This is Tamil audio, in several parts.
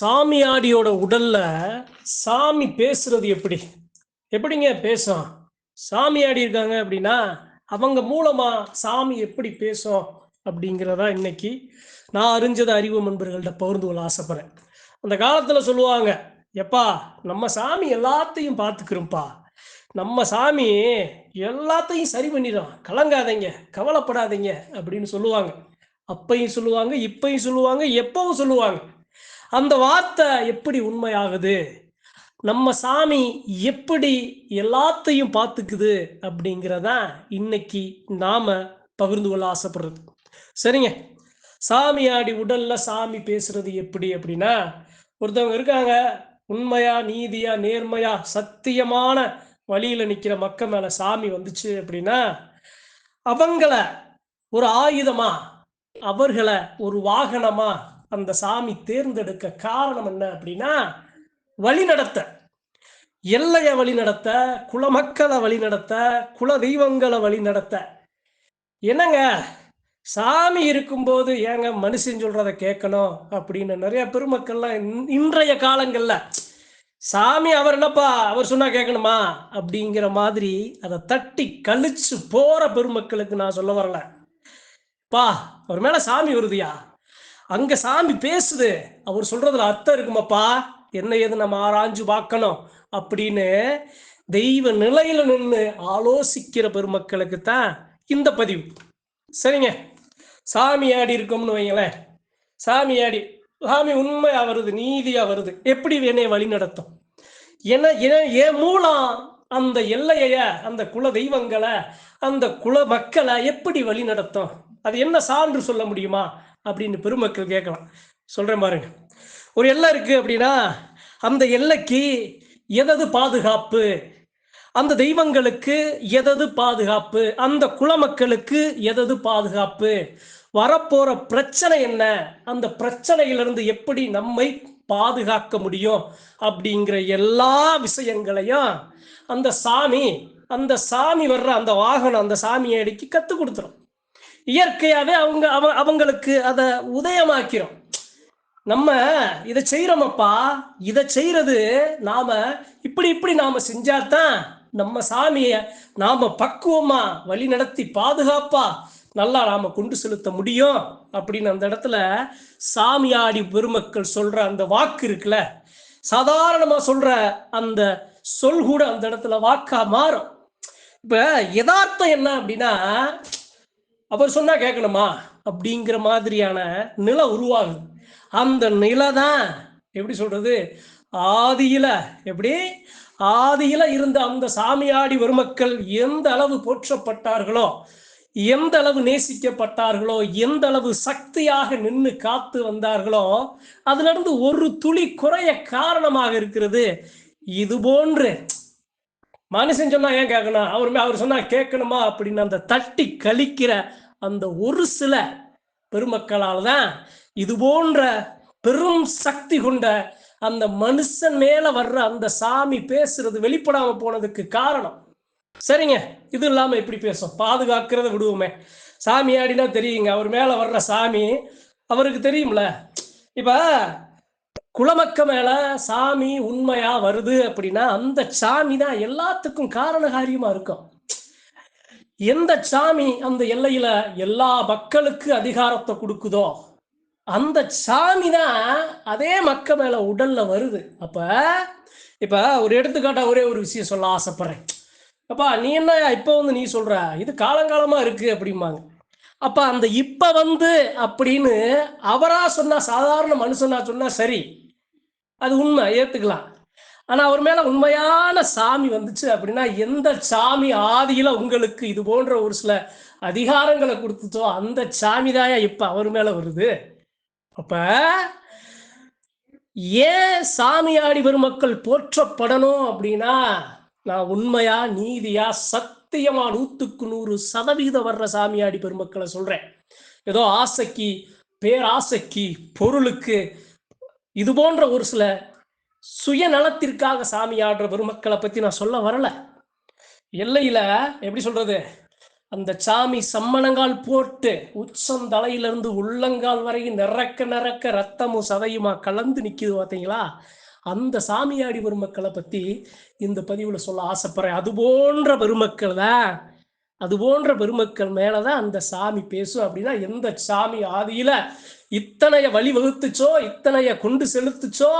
சாமியாடியோட உடல்ல சாமி பேசுறது எப்படி? எப்படிங்க பேசும்? சாமியாடி இருக்காங்க அப்படின்னா அவங்க மூலமா சாமி எப்படி பேசும் அப்படிங்கிறதா இன்னைக்கு நான் அறிஞ்சதை அறிவு நண்பர்கள்ட்ட பகிர்ந்து கொள்ள ஆசைப்படுறேன். அந்த காலத்துல சொல்லுவாங்க எப்பா நம்ம சாமி எல்லாத்தையும் பார்த்துக்கிறோம்ப்பா. நம்ம சாமி எல்லாத்தையும் சரி பண்ணிடும் கலங்காதீங்க கவலைப்படாதீங்க அப்படின்னு சொல்லுவாங்க. அப்பையும் சொல்லுவாங்க இப்பையும் சொல்லுவாங்க எப்பவும் சொல்லுவாங்க. அந்த வார்த்தை எப்படி உண்மையாகுது? நம்ம சாமி எப்படி எல்லாத்தையும் பார்த்துக்குது அப்படிங்கிறத இன்னைக்கு நாம பகிர்ந்து கொள்ள ஆசைப்படுறது. சரிங்க. சாமியாடி உடல்ல சாமி பேசுறது எப்படி அப்படின்னா ஒருத்தவங்க இருக்காங்க உண்மையா நீதியா நேர்மையா சத்தியமான வழியில நிக்கிற மக்கள் மேல சாமி வந்துச்சு அப்படின்னா அவங்கள ஒரு ஆயுதமா அவர்களை ஒரு வாகனமா அந்த சாமி தேர்ந்தெடுக்க காரணம் என்ன அப்படின்னா வழிநடத்த எல்லைய வழிநடத்த குலமக்களை வழிநடத்த குல தெய்வங்களை வழிநடத்த என்னங்க? சாமி இருக்கும்போது ஏங்க மனுஷன் சொல்றத கேட்கணும் அப்படின்னு நிறைய பெருமக்கள்லாம் இன்றைய காலங்கள்ல சாமி அவர் என்னப்பா அவர் சொன்னா கேட்கணுமா? அப்படிங்கிற மாதிரி அதை தட்டி கழிச்சு போற பெருமக்களுக்கு நான் சொல்ல வரல. பா அவர் மேல சாமி வருதுயா? அங்க சாமி பேசுது. அவர் சொல்றதுல அர்த்தம் இருக்குமாப்பா? என்ன ஏது நம்ம ஆராய்ஞ்சு பார்க்கணும்? அப்படின்னு தெய்வ நிலையில நின்று ஆலோசிக்கிற பெருமக்களுக்கு தான் இந்த பதிவு. சரிங்க. சாமி ஆடி இருக்கோம்னு வைங்களேன். சாமி ஆடி சாமி உண்மையா வருது நீதியா வருது. எப்படி என்னை வழி நடத்தும். என்ன என் மூலம் அந்த எல்லைய அந்த குல தெய்வங்களை அந்த குல மக்களை எப்படி வழி நடத்தும்? அது என்ன சான்று சொல்ல முடியுமா? அப்படின்னு பெருமக்கள் கேட்கலாம். சொல்கிறேன் பாருங்க. ஒரு எல்லை இருக்குது அப்படின்னா அந்த எல்லைக்கு எதது பாதுகாப்பு? அந்த தெய்வங்களுக்கு எதது பாதுகாப்பு? அந்த குலமக்களுக்கு எதது பாதுகாப்பு? வரப்போகிற பிரச்சனை என்ன? அந்த பிரச்சனையிலிருந்து எப்படி நம்மை பாதுகாக்க முடியும்? அப்படிங்கிற எல்லா விஷயங்களையும் அந்த சாமி அந்த சாமி வர்ற அந்த வாகனம் அந்த சாமியை அடிக்கி கற்றுக் கொடுத்துரும். இயற்கையாவே அவங்க அவ அவங்களுக்கு அதை உதயமாக்கிறோம். நம்ம இதை செய்யறோமப்பா இதை செய்யறது நாம இப்படி இப்படி நாம செஞ்சாதான் நம்ம சாமியை நாம பக்குவமா வழி நடத்தி பாதுகாப்பா நல்லா நாம கொண்டு செலுத்த முடியும் அப்படின்னு அந்த இடத்துல சாமியாடி பெருமக்கள் சொல்ற அந்த வாக்கு இருக்குல்ல சாதாரணமா சொல்ற அந்த சொல் கூட அந்த இடத்துல வாக்கா மாறும். இப்ப யதார்த்தம் என்ன அப்படின்னா அவர் சொன்னா கேட்கணுமா? அப்படிங்கிற மாதிரியான நிலை உருவாகுது. அந்த நிலை தான் எப்படி சொல்றது? ஆதியில எப்படி? ஆதியில இருந்த அந்த சாமியாடி பெருமக்கள் எந்த அளவு போற்றப்பட்டார்களோ எந்த அளவு நேசிக்கப்பட்டார்களோ எந்த அளவு சக்தியாக நின்று காத்து வந்தார்களோ அதிலிருந்து ஒரு துளி குறைய காரணமாக இருக்கிறது. இது போன்று மனுஷன் சொன்னா ஏன் கேட்கணும் அவருமே அவர் சொன்னா கேட்கணுமா அப்படின்னு அந்த தட்டி கழிக்கிற அந்த ஒரு சில பெருமக்களால் தான் இது போன்ற பெரும் சக்தி கொண்ட அந்த மனுஷன் மேல வர்ற அந்த சாமி பேசுறது வெளிப்படாம போனதுக்கு காரணம். சரிங்க. இது இல்லாம எப்படி பேசும்? பாதுகாக்கிறத விடுவோமே. சாமி ஆடினா தெரியுங்க. அவர் மேல வர்ற சாமி அவருக்கு தெரியும்ல. இப்ப குலமக்க மேல சாமி உண்மையா வருது அப்படின்னா அந்த சாமி தான் எல்லாத்துக்கும் காரண காரியமா இருக்கும். எந்த சாமி அந்த எல்லையில எல்லா மக்களுக்கு அதிகாரத்தை கொடுக்குதோ அந்த சாமி தான் அதே மக்க மேல உடல்ல வருது. அப்ப இப்ப ஒரு எடுத்துக்காட்டா ஒரே ஒரு விஷயம் சொல்ல ஆசைப்படுறேன். அப்பா நீ என்ன இப்ப வந்து நீ சொல்ற? இது காலங்காலமா இருக்கு அப்படிம்பாங்க. அப்ப அந்த இப்ப வந்து அப்படின்னு அவரா சொன்னா சாதாரண மனுஷனா சொன்னா சரி அது உண்மை ஏத்துக்கலாம். ஆனா அவர் மேல உண்மையான சாமி வந்துச்சு அப்படின்னா எந்த சாமி ஆதியில உங்களுக்கு இது போன்ற ஒரு சில அதிகாரங்களை கொடுத்துச்சோ அந்த சாமி தாயா இப்ப அவர் மேல வருது. அப்ப ஏன் சாமியாடி பெருமக்கள் போற்றப்படணும் அப்படின்னா நான் உண்மையா நீதியா சத்தியமா நூத்துக்கு நூறு சதவீதம் வர்ற சாமியாடி பெருமக்களை சொல்றேன். ஏதோ ஆசைக்கு பேராசைக்கு பொருளுக்கு இது போன்ற ஒரு சில சுயநலத்திற்காக சாமி ஆடுற பெருமக்களை பத்தி நான் சொல்ல வரல. எல்லையில எப்படி சொல்றது? அந்த சாமி சம்மணங்கால் போட்டு உச்சம் தலையிலிருந்து உள்ளங்கால் வரையும் நிறக்க நிறக்க ரத்தமும் சதையுமா கலந்து நிற்குது பார்த்தீங்களா அந்த சாமியாடி பெருமக்களை பத்தி இந்த பதிவுல சொல்ல ஆசைப்படுறேன். அது போன்ற பெருமக்கள் தான். அது போன்ற பெருமக்கள் மேலதான் அந்த சாமி பேசும். அப்படின்னா எந்த சாமி ஆதியில இத்தனைய வழி வகுத்துச்சோ இத்தனைய கொண்டு செலுத்துச்சோ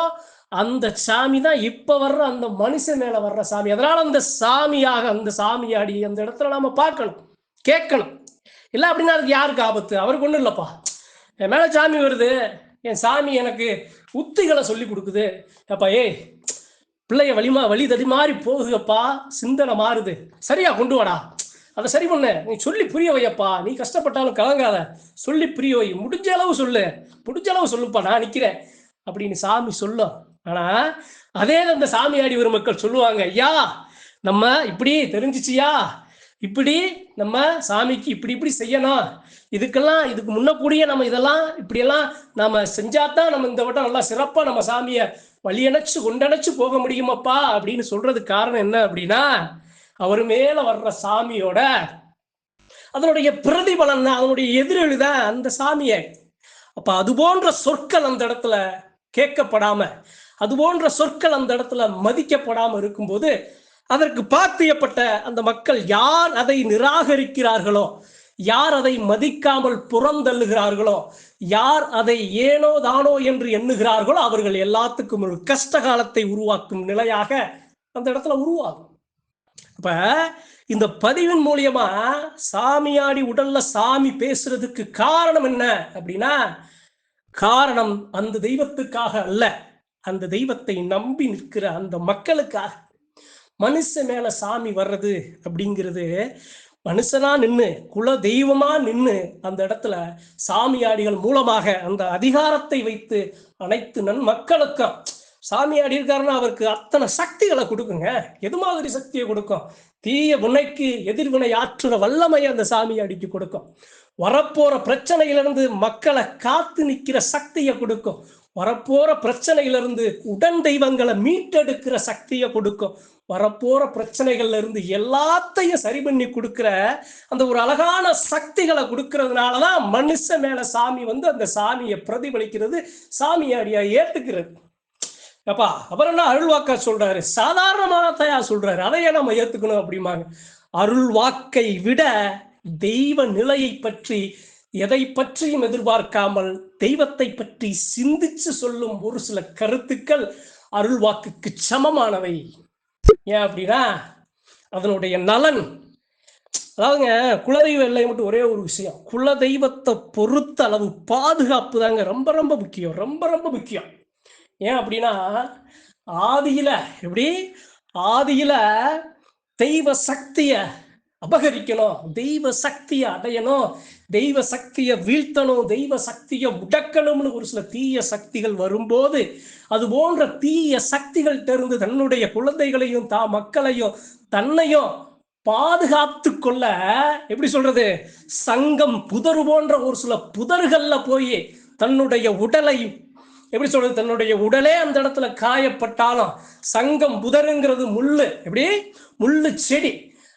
அந்த சாமி தான் இப்ப வர்ற அந்த மனுஷன் மேல வர்ற சாமி. அதனால அந்த சாமியாக அந்த சாமியாடி அந்த இடத்துல நாம பார்க்கணும் கேட்கணும். இல்லை அப்படின்னா அதுக்கு யாருக்கு ஆபத்து? அவருக்கு ஒன்றும் இல்லைப்பா. என் மேல சாமி வருது என் சாமி எனக்கு உத்திகளை சொல்லி கொடுக்குது. அப்பா ஏய் பிள்ளைய வழிமா வழி தடி மாறி போகுதுப்பா சிந்தனை மாறுது. சரியா கொண்டு வாடா. அதை சரி பண்ண. நீ சொல்லி புரிய வையப்பா நீ கஷ்டப்பட்டாலும் கலங்காத. சொல்லி புரிய வை முடிஞ்ச அளவு சொல்லு. முடிஞ்ச அளவு சொல்லுப்பா. நான் நிற்கிறேன் அப்படின்னு சாமி சொல்லும் ஆனா அதே அந்த சாமியாடி ஒரு மக்கள் சொல்லுவாங்க. ஐயா நம்ம இப்படி தெரிஞ்சிச்சியா? இப்படி நம்ம சாமிக்கு இப்படி இப்படி செய்யணும். இதுக்கெல்லாம் இதுக்கு முன்னக்கூடிய நம்ம இதெல்லாம் இப்படியெல்லாம் நாம செஞ்சாதான் நம்ம இந்த வட்டம் நல்லா சிறப்பா நம்ம சாமியை வழியணைச்சு கொண்டணைச்சு போக முடியுமாப்பா? அப்படின்னு சொல்றதுக்கு காரணம் என்ன அப்படின்னா அவர் மேல வர்ற சாமியோட அதனுடைய பிரதிபலன் தான் அதனுடைய எதிரொலி தான் அந்த சாமியை. அப்ப அது போன்ற சொற்கள் அந்த இடத்துல கேட்கப்படாம அது போன்ற சொற்கள் அந்த இடத்துல மதிக்கப்படாம இருக்கும்போது அதற்கு பாத்தியப்பட்ட அந்த மக்கள் யார் அதை நிராகரிக்கிறார்களோ யார் அதை மதிக்காமல் புறந்தள்ளுகிறார்களோ யார் அதை ஏனோ தானோ என்று எண்ணுகிறார்களோ அவர்கள் எல்லாத்துக்கும் ஒரு கஷ்ட காலத்தை உருவாக்கும் நிலையாக அந்த இடத்துல உருவாகும். அப்ப இந்த பதிவின் மூலியமா சாமியாடி உடல்ல சாமி பேசுறதுக்கு காரணம் என்ன அப்படின்னா காரணம் அந்த தெய்வத்துக்காக அல்ல. அந்த தெய்வத்தை நம்பி நிற்கிற அந்த மக்களுக்காக. மனுஷன் மேல சாமி வர்றது அப்படிங்கிறது மனுஷனா நின்னு குல தெய்வமா நின்னு அந்த இடத்துல சாமியாடிகள் மூலமாக அந்த அதிகாரத்தை வைத்து அனைத்து நன் மக்களுக்கும் சாமியாடி இருக்காருன்னா அவருக்கு அத்தனை சக்திகளை கொடுக்குங்க. எது மாதிரி சக்தியை கொடுக்கும்? தீய வினைக்கு எதிர்வினை ஆற்றுற வல்லமையை அந்த சாமியாடிக்கு கொடுக்கும். வரப்போற பிரச்சனையிலிருந்து மக்களை காத்து நிற்கிற சக்தியை கொடுக்கும். வரப்போற பிரச்சனையிலிருந்து உடன் தெய்வங்களை மீட்டெடுக்கிற சக்தியை கொடுக்கும். வரப்போற பிரச்சனைகள்ல இருந்து எல்லாத்தையும் சரி பண்ணி கொடுக்கிற அந்த ஒரு அழகான சக்திகளை கொடுக்கறதுனாலதான் மனுஷன் மேல சாமி வந்து அந்த சாமியை பிரதிபலிக்கிறது சாமியாடியா ஏத்துக்கிறது. அப்பா அப்புறம் என்ன அருள்வாக்கா சொல்றாரு? சாதாரணமான தயா சொல்றாரு. அதையே நம்ம ஏத்துக்கணும் அப்படிம்பாங்க. அருள் வாக்கை விட தெய்வ நிலையை பற்றி எதை பற்றியும் எதிர்பார்க்காமல் தெய்வத்தை பற்றி சிந்திச்சு சொல்லும் ஒரு சில கருத்துக்கள் அருள் வாக்குக்கு சமமானவை. ஏன் அப்படின்னா அதனுடைய நலன். அதாவதுங்க குலதெய்வ இல்லை மட்டும் ஒரே ஒரு விஷயம். குலதெய்வத்தை பொறுத்த அளவு பாதுகாப்பு தாங்க ரொம்ப ரொம்ப முக்கியம். ரொம்ப ரொம்ப முக்கியம். ஏன் அப்படின்னா ஆதியில எப்படி? ஆதியில தெய்வ சக்திய அபகரிக்கணும். தெய்வ சக்தியை அடையணும். தெய்வ சக்தியை வீழ்த்தணும். தெய்வ சக்தியை முடக்கணும்னு ஒரு சில தீய சக்திகள் வரும்போது அது போன்ற தீய சக்திகள்கிட்ட இருந்து தன்னுடைய குழந்தைகளையும் தா மக்களையும் தன்னையும் பாதுகாத்து கொள்ள எப்படி சொல்றது? சங்கம் புதர் போன்ற ஒரு சில புதர்கள்ல போய் தன்னுடைய உடலை எப்படி சொல்றது? தன்னுடைய உடலே அந்த இடத்துல காயப்பட்டாலும் சங்கம் புதருங்கிறது முள்ளு. எப்படி? முள்ளு செடி.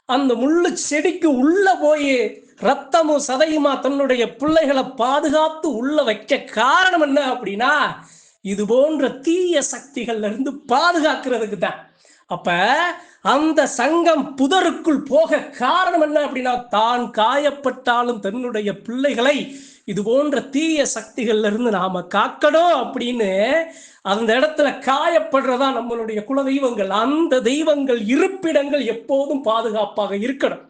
அந்த முள்ளு செடிக்கு உள்ள போய் ரத்தமும் சதையுமா தன்னுடைய பிள்ளைகளை பாதுகாத்து உள்ள வைக்க காரணம் என்ன அப்படின்னா இது போன்ற தீய சக்திகள்ல இருந்து பாதுகாக்கிறதுக்கு தான். அப்ப அந்த சங்கம் புதருக்குள் போக காரணம் என்ன அப்படின்னா தான் காயப்பட்டாலும் தன்னுடைய பிள்ளைகளை இது போன்ற தீய சக்திகள்ல இருந்து நாம காக்கணும் அப்படின்னு அந்த இடத்துல காயப்படுறதா நம்மளுடைய குல தெய்வங்கள் அந்த தெய்வங்கள் இருப்பிடங்கள் எப்போதும் பாதுகாப்பாக இருக்கணும்.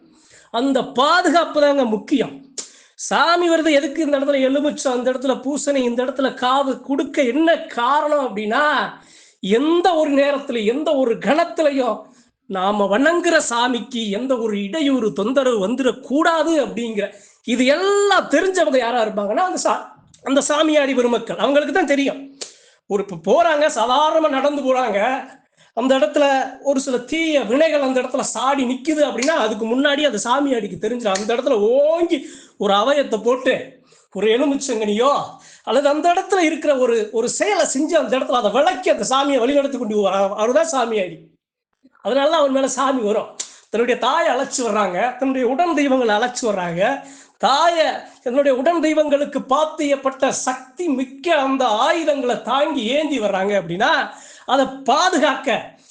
அந்த பாதுகாப்பு தாங்க முக்கியம். சாமி வருது எதுக்கு இந்த இடத்துல எலுமிச்சம் அந்த இடத்துல பூசணி இந்த இடத்துல காது கொடுக்க என்ன காரணம் அப்படின்னா எந்த ஒரு நேரத்துல எந்த ஒரு கணத்திலையும் நாம வணங்குற சாமிக்கு எந்த ஒரு இடையூறு தொந்தரவு வந்துடக்கூடாது அப்படிங்கிற இது எல்லாம் தெரிஞ்சவங்க யாரா இருப்பாங்கன்னா அந்த சா அந்த சாமியாடி பெருமக்கள். அவங்களுக்கு தான் தெரியும். ஒரு இப்போ போறாங்க சாதாரணமாக நடந்து போறாங்க. அந்த இடத்துல ஒரு சில தீய வினைகள் அந்த இடத்துல சாடி நிற்குது அப்படின்னா அதுக்கு முன்னாடி அந்த சாமியாடிக்கு தெரிஞ்சிடும். அந்த இடத்துல ஓங்கி ஒரு அவயத்தை போட்டு ஒரு எலுமிச்சங்கனியோ அல்லது அந்த இடத்துல இருக்கிற ஒரு ஒரு செயலை செஞ்சு அந்த இடத்துல அதை விளக்கி அந்த சாமியை வழிநடத்தி கொண்டு அவர் தான் சாமியாடி. அதனாலதான் அவன் மேலே சாமி வரும். தன்னுடைய தாயை அழைச்சி வர்றாங்க. தன்னுடைய உடன் தெய்வங்களை அழைச்சி வர்றாங்க. தாய தன்னுடைய உடன் தெய்வங்களுக்கு பாத்தியப்பட்ட சக்தி மிக்க அந்த ஆயுதங்களை தாங்கி ஏந்தி வர்றாங்க அப்படின்னா அதை பாதுகாக்க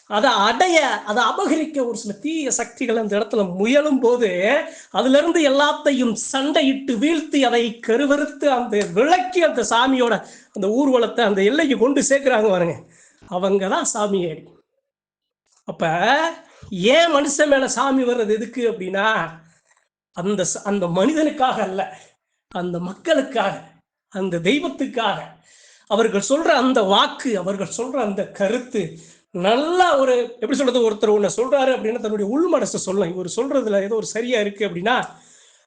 அதை அடைய அதை அபகரிக்க ஒரு சில தீய சக்திகள் அந்த இடத்துல முயலும் போது அதுல இருந்து எல்லாத்தையும் சண்டையிட்டு வீழ்த்தி அதை கருவறுத்து அந்த விளக்கி அந்த சாமியோட அந்த ஊர்வலத்தை அந்த எல்லைக்கு கொண்டு சேர்க்கிறாங்க பாருங்க. அவங்க தான் சாமி அப்ப ஏன் மனுஷன் மேல சாமி வர்றது எதுக்கு அப்படின்னா அந்த அந்த மனிதனுக்காக அல்ல அந்த மக்களுக்காக அந்த தெய்வத்துக்காக. அவர்கள் சொல்ற அந்த வாக்கு அவர்கள் சொல்ற அந்த கருத்து நல்லா ஒரு எப்படி சொல்றது ஒருத்தர் ஒன்று சொல்றாரு அப்படின்னா தன்னுடைய உள் மனசை சொல்லலாம் இவர் சொல்றதுல ஏதோ ஒரு சரியா இருக்கு அப்படின்னா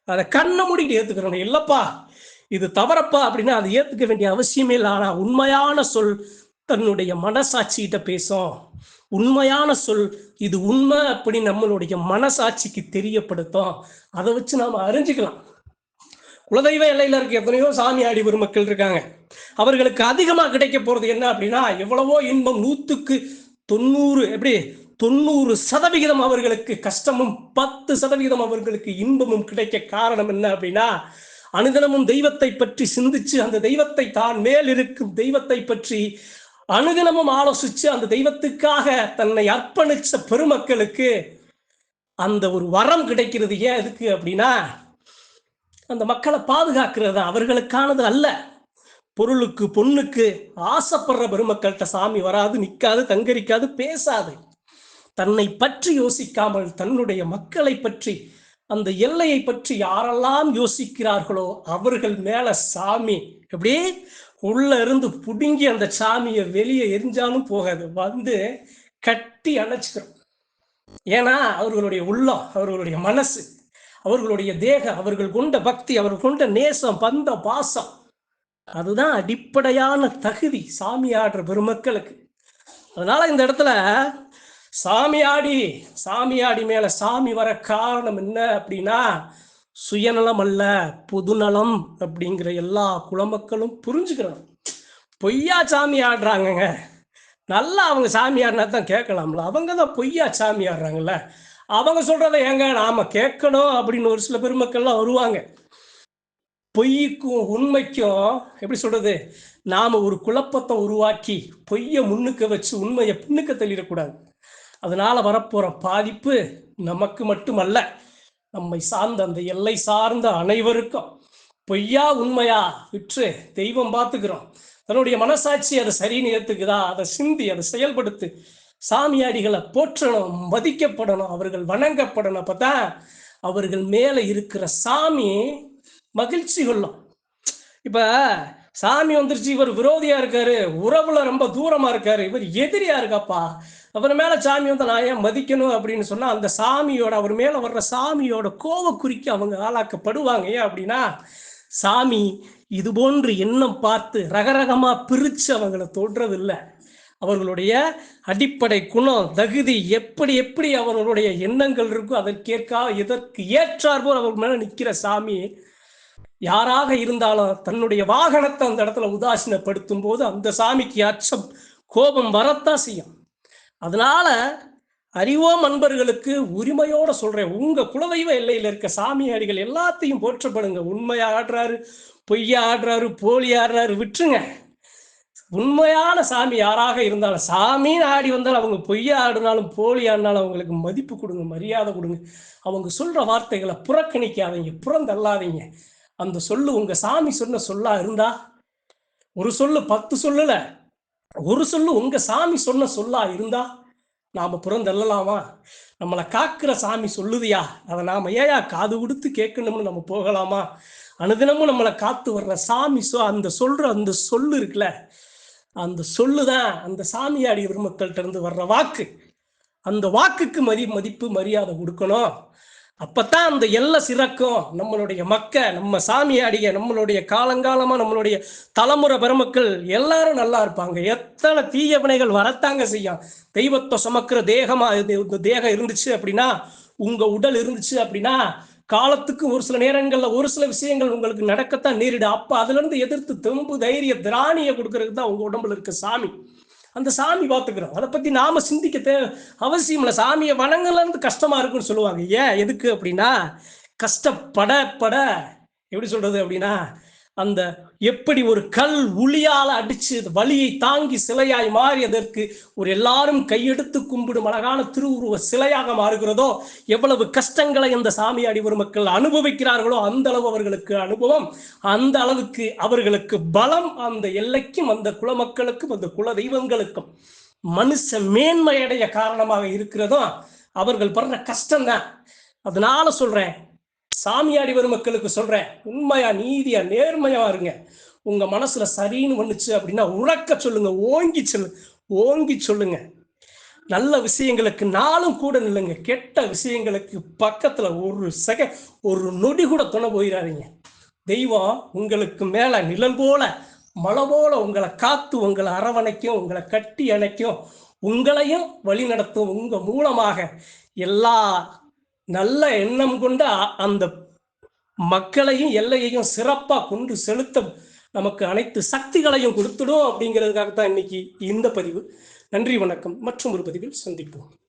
அதை கண்ணை மூடிட்டு ஏத்துக்கிறோம் இல்லப்பா இது தவறப்பா அப்படின்னா அதை ஏத்துக்க வேண்டிய அவசியமே இல்லை. ஆனா உண்மையான சொல் தன்னுடைய மனசாட்சிகிட்ட பேசும். உண்மையான சொல் இது உண்மை அப்படி நம்மளுடைய மனசாட்சிக்கு தெரியப்படுத்தும். அதை வச்சு நாம அறிஞ்சுக்கலாம். குலதெய்வ எல்லையில இருக்க எத்தனையோ சாமி ஆடி பெருமக்கள் இருக்காங்க. அவர்களுக்கு அதிகமாக கிடைக்க போறது என்ன அப்படின்னா எவ்வளவோ இன்பம் நூத்துக்கு தொண்ணூறு எப்படி தொண்ணூறு சதவிகிதம் அவர்களுக்கு கஷ்டமும் பத்து சதவிகிதம் அவர்களுக்கு இன்பமும் கிடைக்க காரணம் என்ன அப்படின்னா அனுதினமும் தெய்வத்தை பற்றி சிந்திச்சு அந்த தெய்வத்தை தான் மேல் இருக்கும் தெய்வத்தை பற்றி அனுதினமும் ஆலோசிச்சு அந்த தெய்வத்துக்காக தன்னை அர்ப்பணிச்ச பெருமக்களுக்கு அந்த ஒரு வரம் கிடைக்கிறது ஏன் எதுக்கு அப்படின்னா அந்த மக்களை பாதுகாக்கிறது அவர்களுக்கானது அல்ல. பொருளுக்கு பொண்ணுக்கு ஆசைப்படுற பெருமக்கள்கிட்ட சாமி வராது நிற்காது தங்கரிக்காது பேசாது. தன்னை பற்றி யோசிக்காமல் தன்னுடைய மக்களை பற்றி அந்த எல்லையை பற்றி யாரெல்லாம் யோசிக்கிறார்களோ அவர்கள் மேல சாமி. எப்படி? உள்ள இருந்து பிடுங்கி அந்த சாமியை வெளியே எரிஞ்சாலும் போகாது. வந்து கட்டி அணைச்சிக்கிறோம் ஏன்னா அவர்களுடைய உள்ளம் அவர்களுடைய மனசு அவர்களுடைய தேகம் அவர்கள் கொண்ட பக்தி அவர்கள் கொண்ட நேசம் பந்த பாசம் அதுதான் அடிப்படையான தகுதி சாமி ஆடுற பெருமக்களுக்கு. அதனால இந்த இடத்துல சாமியாடி சாமியாடி மேல சாமி வர காரணம் என்ன அப்படின்னா சுயநலம் அல்ல பொதுநலம் அப்படிங்கிற எல்லா குலமக்களும் புரிஞ்சுக்கிறாங்க. பொய்யா சாமி ஆடுறாங்கங்க. நல்லா அவங்க சாமி ஆடினா தான் கேட்கலாம்ல. அவங்க தான் பொய்யா சாமி ஆடுறாங்கல்ல. அவங்க சொல்றத ஏங்க நாம கேட்கணும் அப்படின்னு ஒரு சில பெருமக்கள்லாம் வருவாங்க. பொய்க்கும் உண்மைக்கும் எப்படி சொல்றது? நாம ஒரு குழப்பத்தை உருவாக்கி பொய்யை முன்னுக்கு வச்சு உண்மையை பின்னுக்க தள்ளிடக்கூடாது. அதனால வரப்போற பாதிப்பு நமக்கு மட்டுமல்ல. நம்மை சார்ந்த அந்த எல்லை சார்ந்த அனைவருக்கும் பொய்யா உண்மையா விற்று தெய்வம் பார்த்துக்கிறோம். தன்னுடைய மனசாட்சி அதை சரின்னு ஏத்துக்குதா? அதை சிந்தி அதை செயல்படுத்து சாமியாடிகளை போற்றணும் மதிக்கப்படணும் அவர்கள் வணங்கப்படணும். அப்பதான் அவர்கள் மேல இருக்கிற சாமி மகிழ்ச்சி கொள்ளும். இப்ப சாமி வந்துருச்சு இவர் விரோதியா இருக்காரு உறவுல ரொம்ப தூரமா இருக்காரு இவர் எதிரியா இருக்காப்பா? அவர் மேல சாமி வந்து நான் ஏன் மதிக்கணும் அப்படின்னு சொன்னா அந்த சாமியோட அவர் மேல வர்ற சாமியோட கோவக்குறிக்கு அவங்க ஆளாக்கப்படுவாங்க. ஏன் அப்படின்னா சாமி இது போன்று எண்ணம் பார்த்து ரகரகமா பிரிச்சு அவங்கள தொடுறது அவர்களுடைய அடிப்படை குணம் தகுதி எப்படி எப்படி அவர்களுடைய எண்ணங்கள் இருக்கோ அதற்கேற்கா இதற்கு ஏற்றாற்போல் அவர் மேல நிக்கிற சாமி யாராக இருந்தாலும் தன்னுடைய வாகனத்தை அந்த இடத்துல உதாசீனப்படுத்தும் போது அந்த சாமிக்கு அச்சம் கோபம் வரத்தான் செய்யும். அதனால அறிவோம் அன்பர்களுக்கு உரிமையோட சொல்றேன். உங்க குலதெய்வ எல்லையில இருக்க சாமியாடிகள் எல்லாத்தையும் போற்றப்படுங்க. உண்மையா ஆடுறாரு பொய்யா ஆடுறாரு போலி ஆடுறாரு விட்டுருங்க. உண்மையான சாமி யாராக இருந்தாலும் சாமின்னு ஆடி வந்தாலும் அவங்க பொய்யா ஆடினாலும் போலி ஆடினாலும் அவங்களுக்கு மதிப்பு கொடுங்க மரியாதை கொடுங்க. அவங்க சொல்ற வார்த்தைகளை புறக்கணிக்காதீங்க புறந்தள்ளாதீங்க. அந்த சொல்லு உங்க சாமி சொன்ன சொல்லா இருந்தா ஒரு சொல்லு பத்து சொல்லலை ஒரு சொல்லு உங்க சாமி சொன்ன சொல்லா இருந்தா நாம புறந்தள்ளலாமா? நம்மளை காக்கிற சாமி சொல்லுதியா? அதை நாம ஏயா காது கொடுத்து கேட்கணும்னு நம்ம போகலாமா? அனுதினமும் நம்மளை காத்து வர்ற சாமி சொ அந்த சொல்ற அந்த சொல்லு இருக்குல்ல அந்த சொல்லுதான் அந்த சாமியாடி பெருமக்கள்கிட்ட இருந்து வர்ற வாக்கு. அந்த வாக்குக்கு மதி மதிப்பு மரியாதை கொடுக்கணும். அப்பதான் அந்த எல்லை சிறக்கும். நம்மளுடைய மக்க நம்ம சாமியாடிய நம்மளுடைய காலங்காலமா நம்மளுடைய தலைமுறை பெருமக்கள் எல்லாரும் நல்லா இருப்பாங்க. எத்தனை தீயவினைகள் வரத்தாங்க செய்யும். தெய்வத்தை சுமக்கிற தேகமா இந்த தேகம் இருந்துச்சு அப்படின்னா உங்க உடல் இருந்துச்சு அப்படின்னா காலத்துக்கு ஒரு சில நேரங்கள்ல ஒரு சில விஷயங்கள் உங்களுக்கு நடக்கத்தான் நேரிடும். அப்ப அதுல இருந்து எதிர்த்து தெம்பு தைரிய திராணியை கொடுக்கறதுக்கு தான் உங்க உடம்புல இருக்க சாமி. அந்த சாமி பார்த்துக்கிறோம். அதை பற்றி நாம் சிந்திக்க அவசியம் இல்லை. சாமியை வணங்கலன்னு கஷ்டமாக இருக்குன்னு சொல்லுவாங்க. ஏன்? எதுக்கு அப்படின்னா கஷ்டப்பட பட எப்படி சொல்கிறது அப்படின்னா அந்த எப்படி ஒரு கல் உளியால் அடிச்சு வழியை தாங்கி சிலையாய் மாறி அதற்கு ஒரு எல்லாரும் கையெடுத்து கும்பிடும் அழகான திருவுருவ சிலையாக மாறுகிறதோ எவ்வளவு கஷ்டங்களை இந்த சாமியாடி ஒரு மக்கள் அனுபவிக்கிறார்களோ அந்த அளவு அவர்களுக்கு அனுபவம். அந்த அளவுக்கு அவர்களுக்கு பலம் அந்த எல்லைக்கும் அந்த குலமக்களுக்கும் அந்த குல தெய்வங்களுக்கும். மனுஷ மேன்மையடைய காரணமாக இருக்கிறதும் அவர்கள் படுற கஷ்டம்தான். அதனால சொல்றேன் சாமியாடி வரும் மக்களுக்கு சொல்றேன். உண்மையா நீதியா நேர்மையா இருங்க. உங்க மனசுல சரின்னு வந்துச்சு அப்படின்னா உறக்க சொல்லுங்க ஓங்கி சொல்லுங்க ஓங்கி சொல்லுங்க. நல்ல விஷயங்களுக்கு நாளும் கூட நில்லுங்க. கெட்ட விஷயங்களுக்கு பக்கத்துல ஒரு செக ஒரு நொடி கூட துணை போயிடாதீங்க தெய்வம் உங்களுக்கு மேல நிழல் போல மழை போல உங்களை காத்து உங்களை அரவணைக்கும் உங்களை கட்டி அணைக்கும் உங்களையும் வழி நடத்தும் உங்க மூலமாக எல்லா நல்ல எண்ணம் கொண்ட அ- அந்த மக்களையும் எல்லையையும் சிறப்பாக கொண்டு செலுத்த நமக்கு அனைத்து சக்திகளையும் கொடுத்துடும் அப்படிங்கிறதுக்காக தான் இன்னைக்கு இந்த பதிவு. நன்றி வணக்கம். மற்றும் ஒரு பதிவில் சந்திப்போம்.